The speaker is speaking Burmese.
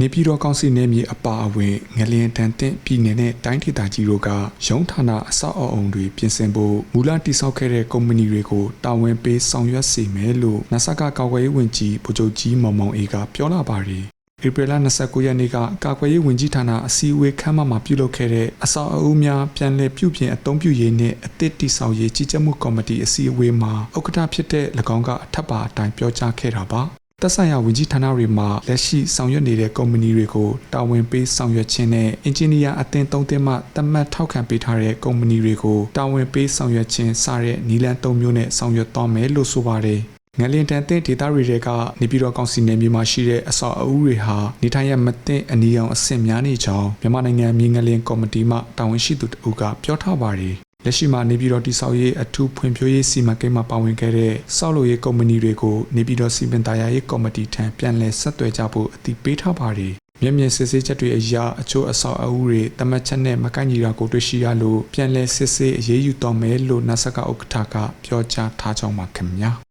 နေပြည်တော်ကောင်စီနယ်မြေအပါအဝင်ငလျင်တန်တင့်ပြည်နယ်နဲ့တိုင်းဒေသကြီးတို့ကရုံးဌာနအဆောက်အအုံတွေပြင်ဆင်ဖို့မူလတိစောက်ခဲ့တဲ့ကုမ္ပဏီတွေကိုတာဝန်ပေးဆောင်ရွက်စေမယ်လို့နဆကကာကွယ်ရေးဝန်ကြီးဗိုလ်ချုပ်ကြီးမောင်မောင်အေးကပြောလာပါတယ်။ဧပြီလ29ရက်နေ့ကကာကွယ်ရေးဝန်ကြီးဌာနအစည်းအဝေးခန်းမမှာပြုလုပ်ခဲ့တဲ့အဆောက်အဦများပြန်လည်ပြုပြင်အသုံးပြုရေးနဲ့အသစ်တိစောက်ရေးကြီးကြပ်မှုကော်မတီအစည်းအဝေးမှာဥက္ကဋ္ဌဖြစ်တဲ့၎င်းကအထက်ပါအတိုင်းပြောကြားခဲ့တာပါ။ သက်ဆိုင်ရာဝန်ကြီးဌာနတွေမှာလက်ရှိဆောင်ရွက်နေတဲ့ကုမ္ပဏီတွေကိုတာဝန်ပေးဆောင်ရွက်ခြင်းနဲ့အင်ဂျင်နီယာအသင်းသုံးသင်းမှသတ်မှတ်ထောက်ခံပေးထားတဲ့ကုမ္ပဏီတွေကိုတာဝန်ပေးဆောင်ရွက်ခြင်းစတဲ့နည်းလမ်းသုံးမျိုးနဲ့ဆောင်ရွက်သွားမယ်လို့ဆိုပါတယ်။ငလင်တန်တဲ့ဒေတာတွေတဲကနေပြည်တော်ကောင်စီနယ်မြေမှာရှိတဲ့အဆောက်အဦတွေဟာနေထိုင်ရမသင့်အနီရောင်အဆင့်များနေကြောင်းမြန်မာနိုင်ငံမြေငလင်ကော်မတီမှတာဝန်ရှိသူတဦးကပြောထားပါတယ်။ လက်ရှိမှာနေပြည်တော်တိဆောက်ရေးအထူးဖွံ့ဖြိုးရေးစီမံကိန်းမှာပါဝင်ခဲ့တဲ့စောက်လုပ်ရေးကုမ္ပဏီတွေကိုနေပြည်တော်စီမံသားယာရေးကော်မတီထံပြန်လည်ဆက်သွယ်ကြဖို့အတည်ပြုထားပါတယ်။မျက်မြင်စစ်ဆေးချက်တွေအရအချို့အဆောက်အဦတွေတမတ်ချက်နဲ့မကိုက်ညီတာကိုတွေ့ရှိရလို့ပြန်လည်စစ်ဆေးအရေးယူတော့မယ်လို့နတ်ဆကဥက္ကဋ္ဌကပြောကြားထားကြောင်းပါခင်ဗျာ။